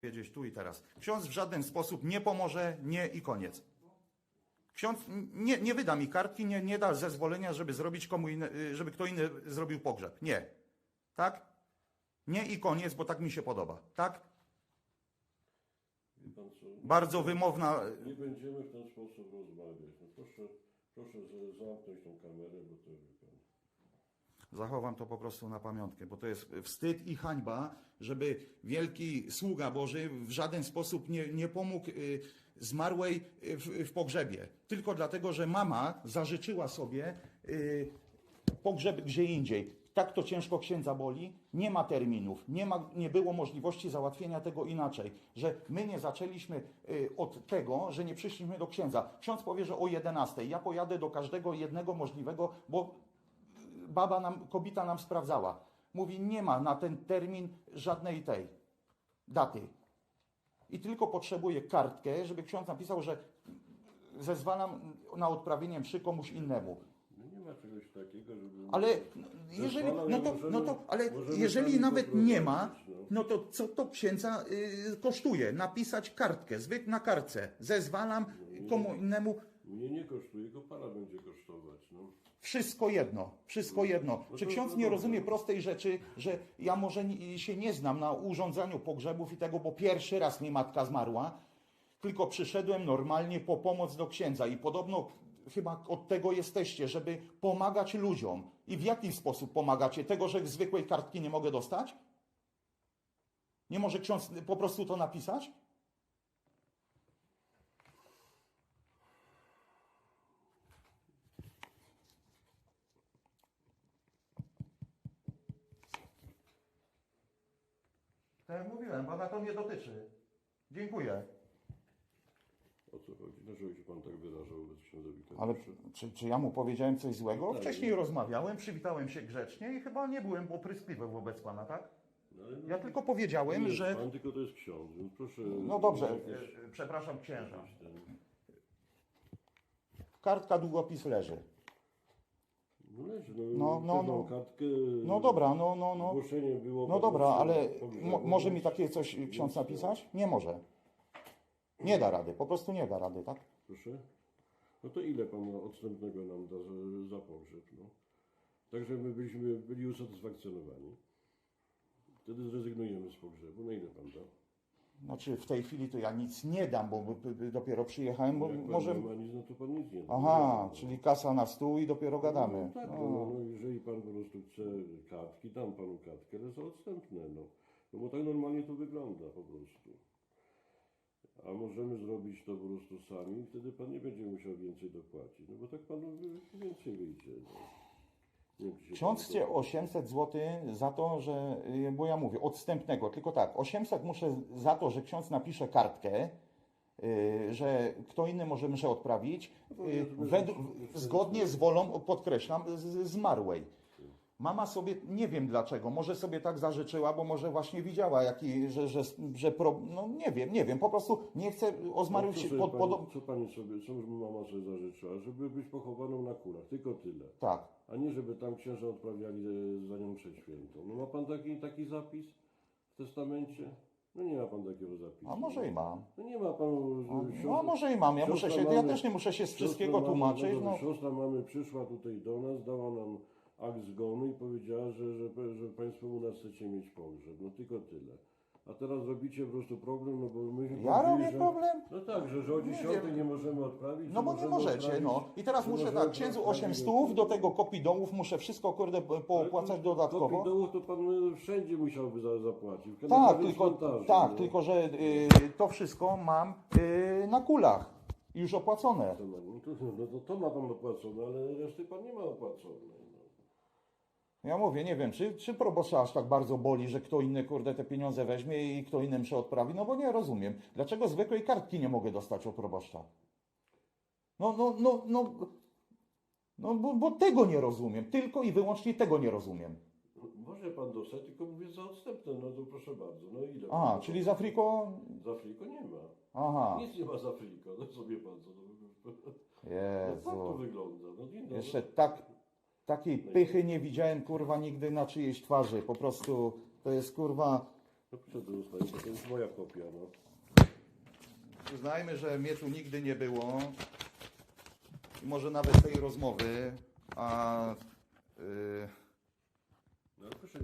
powiedzieć tu i teraz. Ksiądz w żaden sposób nie pomoże, nie i koniec. Ksiądz nie, nie wyda mi kartki, nie, nie da zezwolenia, żeby zrobić komu y, żeby kto inny zrobił pogrzeb. Nie. Tak? Nie i koniec, bo tak mi się podoba. Tak? Pan co? Bardzo wymowna. Nie będziemy w ten sposób rozmawiać. No proszę, proszę zamknąć tą kamerę, bo to wie pan. Zachowam to po prostu na pamiątkę, bo to jest wstyd i hańba, żeby wielki sługa Boży w żaden sposób nie, nie pomógł y, zmarłej y, w, w pogrzebie. Tylko dlatego, że mama zażyczyła sobie y, pogrzeb gdzie indziej. Tak to ciężko księdza boli, nie ma terminów, nie, ma, nie było możliwości załatwienia tego inaczej. Że my nie zaczęliśmy od tego, że nie przyszliśmy do księdza. Ksiądz powie, że o 11. Ja pojadę do każdego jednego możliwego, bo baba nam, kobieta nam sprawdzała. Mówi, nie ma na ten termin żadnej tej daty. I tylko potrzebuję kartkę, żeby ksiądz napisał, że zezwalam na odprawienie mszy komuś innemu. No nie ma czegoś takiego, żeby... Ale jeżeli, no to, możemy- no to, ale jeżeli nawet nie ma, no. no to co to księdza y, kosztuje? Napisać kartkę, zwyk na kartce. Zezwalam komu innemu, Mnie nie kosztuje, tylko pana będzie kosztować. No. Wszystko jedno, wszystko jedno. No Czy ksiądz nie rozumie prostej rzeczy, że ja może się nie znam na urządzaniu pogrzebów i tego, bo pierwszy raz mi matka zmarła, tylko przyszedłem normalnie po pomoc do księdza i podobno chyba od tego jesteście, żeby pomagać ludziom. I w jaki sposób pomagacie? Tego, że zwykłej kartki nie mogę dostać? Nie może ksiądz po prostu to napisać? Tak jak mówiłem, pana to nie dotyczy. Dziękuję. O co chodzi? Dlaczego się pan tak wyrażał wobec księdza? Ale czy, czy ja mu powiedziałem coś złego? Tak. Wcześniej rozmawiałem, przywitałem się grzecznie i chyba nie byłem opryskliwy wobec pana, tak? No, ale no, Ja tylko powiedziałem, nie że. Pan tylko to jest ksiądz, więc proszę... No dobrze, jakieś- e, przepraszam księża. jakieś ten- Kartka, długopis leży. No leży, no, No, no, kartkę. No dobra, no, no, no. Ogłoszenie było... No dobra, ale mo, może mi takie coś ksiądz napisać? Nie może. Nie da rady, po prostu nie da rady, tak? Proszę? No to ile pan odstępnego nam da za, za pogrzeb, no? Tak, żeby byliśmy byli usatysfakcjonowani. Wtedy zrezygnujemy z pogrzebu. No ile pan da? Znaczy w tej chwili to ja nic nie dam, bo dopiero przyjechałem, bo Jak pan może. nie ma nic, no to pan nic nie da. Aha, No, czyli kasa na stół i dopiero gadamy. No, tak, no, no, no, jeżeli pan po prostu chce kartki, dam panu kartkę, ale za odstępne, no. No bo tak normalnie to wygląda po prostu. A możemy zrobić to po prostu sami, wtedy pan nie będzie musiał więcej dopłacić. No bo tak panu więcej wyjdzie. No. Nie wiem, czy się Ksiądz chce zgodzi. 800 zł za to, że, y, bo ja mówię, odstępnego, tylko tak, 800 muszę za to, że ksiądz napisze kartkę, y, że kto inny może mszę odprawić, y, według, zgodnie z wolą, podkreślam, z, zmarłej. Mama sobie, nie wiem dlaczego, może sobie tak zażyczyła, bo może właśnie widziała, jaki, że, że, że pro, no nie wiem, nie wiem, po prostu nie chcę o się sobie pod, pani, pod, co pani sobie, co mama sobie zażyczyła? Żeby być pochowaną na kulach, tylko tyle. tak. A nie, żeby tam księża odprawiali e, za nią przed świętą. No ma pan taki, taki zapis w testamencie? No nie ma pan takiego zapisu. A może i mam. No nie ma pan... No a może i mam, ja muszę się, ja też nie muszę się z wszystkiego tłumaczyć, No, no. Siostra mamy przyszła tutaj do nas, dała nam akt zgonu i powiedziała, że, że, że państwo u nas chcecie mieć pogrzeb. No tylko tyle. A teraz robicie po prostu problem, no bo my... Ja robię że- problem? No tak, że, że o Nie 10 wiem. nie możemy odprawić. No bo nie możemy możecie, odprawić, no. I teraz muszę możemy tak, księdzu odprawić 8 do- stów, do tego kopii dołów muszę wszystko, kurde, popłacać dodatkowo. Kopii dołów to pan y, wszędzie musiałby za, zapłacić. Tak, tylko, tak, no. tylko że y, to wszystko mam y, na kulach. Już opłacone. No, to, no, to, to ma pan opłacone, ale reszty pan nie ma opłacone. No. Ja mówię, nie wiem, czy, czy proboszcza aż tak bardzo boli, że kto inny, kurde, te pieniądze weźmie i kto innym się odprawi, no bo nie rozumiem. Dlaczego zwykłej kartki nie mogę dostać od proboszcza? No, no, no, no, no bo, bo tego nie rozumiem. Tylko i wyłącznie tego nie rozumiem. Może pan dostać, tylko mówię za odstępne, no to proszę bardzo. No ile? A, pan- czyli za friko... Za friko nie ma. Aha, Nic nie ma za friko, no sobie pan co. No, no, tak to Jezu. wygląda. No, dzień dobry. Jeszcze tak, takiej pychy nie widziałem, kurwa, nigdy na czyjejś twarzy. Po prostu to jest, kurwa, No co to to jest moja kopia, no. Uznajmy, że mnie tu nigdy nie było. I może nawet tej rozmowy, a... y, no proszę